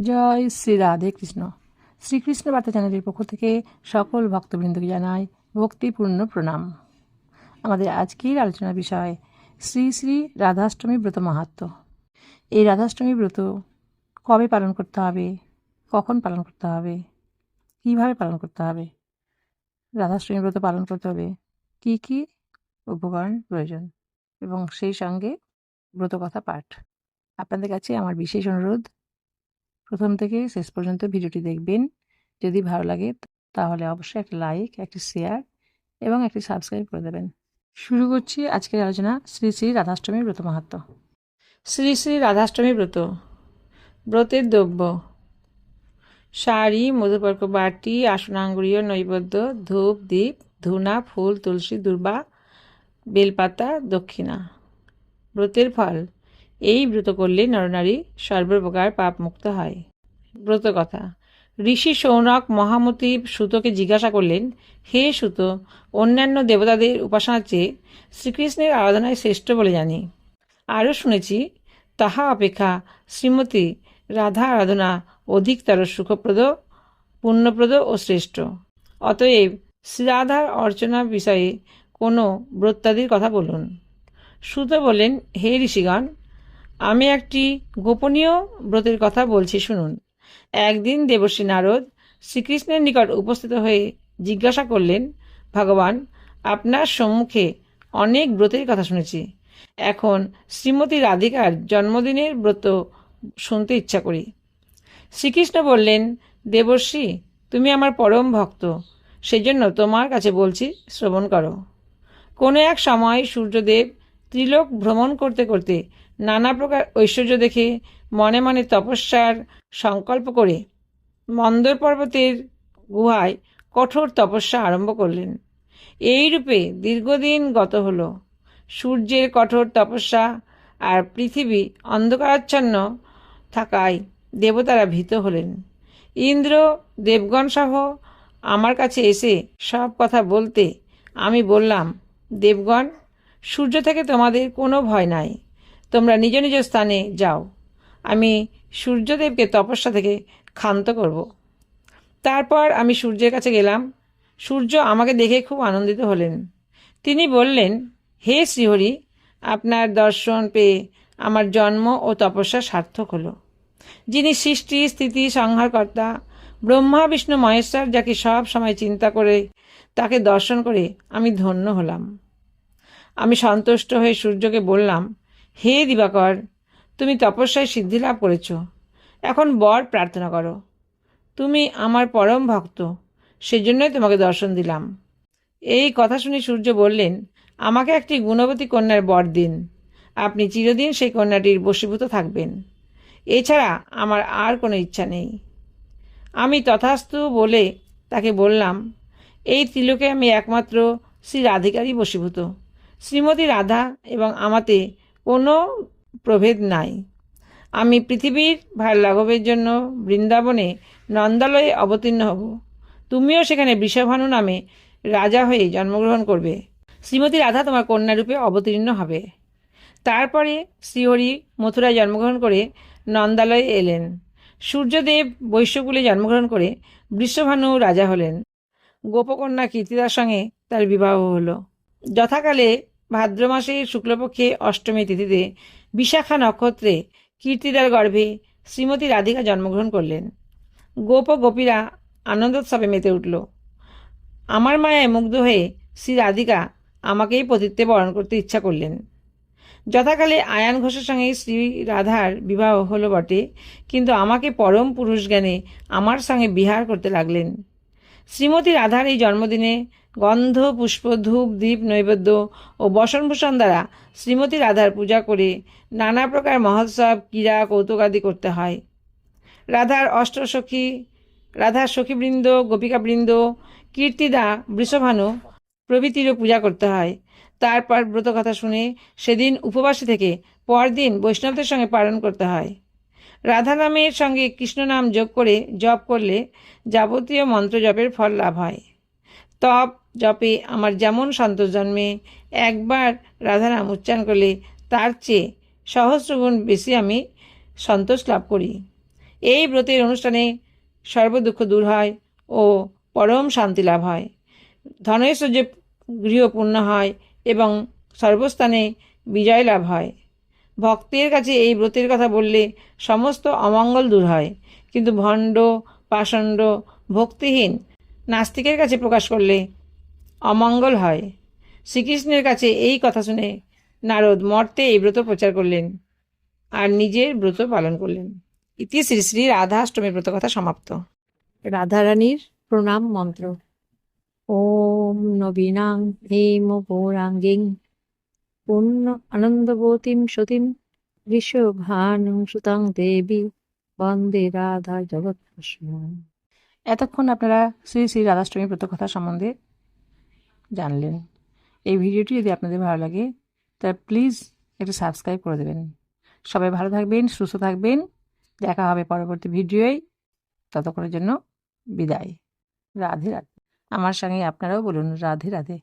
জয় শ্রী রাধে কৃষ্ণ। শ্রীকৃষ্ণ বার্তা চ্যানেলের পক্ষ থেকে সকল ভক্তবৃন্দকে জানাই ভক্তিপূর্ণ প্রণাম। আমাদের আজকের আলোচনার বিষয় শ্রী শ্রী রাধাষ্টমী ব্রত মাহাত্ম। এই রাধাষ্টমী ব্রত কবে পালন করতে হবে? কখন পালন করতে হবে? কীভাবে পালন করতে হবে? রাধাষ্টমী ব্রত পালন করতে হবে। কী কী উপকরণ প্রয়োজন? এবং সেই সঙ্গে ব্রতকথা পাঠ। আপনাদের কাছে আমার বিশেষ অনুরোধ প্রথম থেকে শেষ পর্যন্ত ভিডিওটি দেখবেন। যদি ভালো লাগে, তাহলে অবশ্যই একটা লাইক একটি শেয়ার এবং একটি সাবস্ক্রাইব করে দেবেন। শুরু করছি আজকের আলোচনা শ্রী শ্রী রাধাষ্টমী ব্রত মাহাত্ম শ্রী শ্রী রাধাষ্টমী ব্রত, ব্রতের দ্রব্য, শাড়ি, মধুপর্ক বাটি আসনাঙ্গুরীয় নৈবেদ্য, ধূপ দ্বীপ ধুনা, ফুল, তুলসী, দুর্বা, বেলপাতা, দক্ষিণা। ব্রতের ফল এই ব্রত করলে নরনারী সর্বপ্রকার পাপ মুক্ত হয়। ব্রত কথা। ঋষি সৌনক মহামতি সুতোকে জিজ্ঞাসা করলেন, হে সুত, অন্যান্য দেবতাদের উপাসনার চেয়ে শ্রীকৃষ্ণের আরাধনায় শ্রেষ্ঠ বলে জানি। আরও শুনেছি, তাহা অপেক্ষা শ্রীমতী রাধা আরাধনা অধিকতর সুখপ্রদ, পুণ্যপ্রদ ও শ্রেষ্ঠ। অতএব শ্রীরাধার অর্চনা বিষয়ে কোনো ব্রত্যাদির কথা বলুন। সুত বলেন হে ঋষিগণ আমি একটি গোপনীয় ব্রতের কথা বলছি, শুনুন। একদিন দেবশ্রী নারদ শ্রীকৃষ্ণের নিকট উপস্থিত হয়ে জিজ্ঞাসা করলেন, ভগবান, আপনার সম্মুখে অনেক ব্রতের কথা শুনেছি। এখন শ্রীমতী রাধিকার জন্মদিনের ব্রত শুনতে ইচ্ছা করি। শ্রীকৃষ্ণ বললেন, দেবশ্রী, তুমি আমার পরম ভক্ত। সেজন্য তোমার কাছে বলছি, শ্রবণ করো। কোনো এক সময় সূর্যদেব ত্রিলোক ভ্রমণ করতে করতে নানা প্রকার ঐশ্বর্য দেখে মনে মনে তপস্যার সংকল্প করে মন্দর পর্বতের গুহায় কঠোর তপস্যা আরম্ভ করলেন। এই রূপে দীর্ঘদিন গত হল। সূর্যের কঠোর তপস্যা আর পৃথিবী অন্ধকারাচ্ছন্ন থাকায় দেবতারা ভীত হলেন। ইন্দ্র দেবগণ সহ আমার কাছে এসে সব কথা বলতে আমি বললাম, দেবগণ, সূর্য থেকে তোমাদের কোনো ভয় নাই। তোমরা নিজ নিজ স্থানে যাও। আমি সূর্যদেবকে তপস্যা থেকে ক্ষান্ত করব। তারপর আমি সূর্যের কাছে গেলাম। সূর্য আমাকে দেখে খুব আনন্দিত হলেন। তিনি বললেন, হে শ্রীহরি, আপনার দর্শন পেয়ে আমার জন্ম ও তপস্যা সার্থক হলো। যিনি সৃষ্টি, স্থিতি, সংহারকর্তা, ব্রহ্মা, বিষ্ণু, মহেশ্বর, যাকে সব সময় চিন্তা করে তাকে দর্শন করে আমি ধন্য হলাম। আমি সন্তুষ্ট হয়ে সূর্যকে বললাম হে দিবাকর, তুমি তপস্যায় সিদ্ধি লাভ করেছ। এখন বর প্রার্থনা করো। তুমি আমার পরম ভক্ত, সেজন্যই তোমাকে দর্শন দিলাম। এই কথা শুনে সূর্য বললেন, আমাকে একটি গুণবতী কন্যার বর দিন। আপনি চিরদিন সেই কন্যাটির বশীভূত থাকবেন। এছাড়া আমার আর কোনো ইচ্ছা নেই। আমি তথাস্তু বলে তাকে বললাম, এই ত্রিলোকে আমি একমাত্র শ্রী রাধিকারই বশীভূত। শ্রীমতী রাধা এবং আমাতে কোনো প্রভেদ নাই। আমি পৃথিবীর ভার লাঘবের জন্য বৃন্দাবনে নন্দালয়ে অবতীর্ণ হব। তুমিও সেখানে বৃষভানু নামে রাজা হয়ে জন্মগ্রহণ করবে। শ্রীমতী রাধা তোমার কন্যারূপে অবতীর্ণ হবে। তারপরে শ্রীহরি মথুরায় জন্মগ্রহণ করে নন্দালয়ে এলেন। সূর্যদেব বৈশ্যকুলে জন্মগ্রহণ করে বৃষভানু রাজা হলেন। গোপকন্যা কীর্তিদার সঙ্গে তার বিবাহ হলো। যথাকালে ভাদ্র মাসের শুক্লপক্ষে অষ্টমী তিথিতে বিশাখা নক্ষত্রে কীর্তিদার গর্ভে শ্রীমতী রাধিকা জন্মগ্রহণ করলেন। গোপ গোপীরা আনন্দোৎসবে মেতে উঠল। আমার মায়ায় মুগ্ধ হয়ে শ্রী রাধিকা আমাকেই পতিত্বে বরণ করতে ইচ্ছা করলেন। যথাকালে আয়ান ঘোষের সঙ্গে শ্রী রাধার বিবাহ হলো বটে, কিন্তু আমাকে পরম পুরুষ জ্ঞানে আমার সঙ্গে বিহার করতে লাগলেন। শ্রীমতী রাধার এই জন্মদিনে গন্ধ, পুষ্প, ধূপ দ্বীপ নৈবেদ্য ও বসনভূষণ দ্বারা শ্রীমতী রাধার পূজা করে নানা প্রকার মহোৎসব, ক্রীড়া কৌতুকাদি করতে হয়। রাধার অষ্টসখী, রাধার সখীবৃন্দ, গোপিকাবৃন্দ, কীর্তিদা, বৃষভানু প্রভৃতিরও পূজা করতে হয়। তারপর ব্রত কথা শুনে সেদিন উপবাসী থেকে পরদিন বৈষ্ণবদের সঙ্গে পালন করতে হয়। রাধা নামের সঙ্গে কৃষ্ণ নাম যোগ করে জপ করলে যাবতীয় মন্ত্র জপের ফল লাভ হয়। তপ জপে আমার যেমন সন্তোষ জন্মে একবার রাধা নাম উচ্চারণ করলে তার চেয়ে সহস্রগুণ বেশি আমি সন্তোষ লাভ করি। এই ব্রতের অনুষ্ঠানে সর্বদুঃখ দূর হয় ও পরম শান্তি লাভ হয়। ধনৈশ্বর্য গৃহপূর্ণ হয় এবং সর্বস্থানে বিজয় লাভ হয়। ভক্তের কাছে এই ব্রতের কথা বললে সমস্ত অমঙ্গল দূর হয়। কিন্তু ভণ্ড, পাষণ্ড, ভক্তিহীন নাস্তিকের কাছে প্রকাশ করলে অমঙ্গল হয়। শ্রীকৃষ্ণের কাছে এই কথা শুনে নারদ মর্তে এই ব্রত প্রচার করলেন আর নিজের ব্রত পালন করলেন। ইতি শ্রী শ্রী ব্রত কথা সমাপ্ত। রাধারানীর প্রণাম মন্ত্র। ওম নবীনাং হেম পৌরাঙ্গিং পূর্ণ আনন্দবতীম সতীম বিশ্বভানুং সুতাং দেবী বন্দে রাধা জগৎ এতক্ষণ আপনারা শ্রী শ্রী রাধাষ্টমী ব্রত কথা সম্বন্ধে জানলেন। এই ভিডিওটি যদি আপনাদের ভালো লাগে তাহলে প্লিজ একটু সাবস্ক্রাইব করে দেবেন। সবাই ভালো থাকবেন, সুস্থ থাকবেন। দেখা হবে পরবর্তী ভিডিওয়। ততক্ষণের জন্য বিদায়। রাধে রাধে। আমার সঙ্গে আপনারাও বলুন, রাধে রাধে।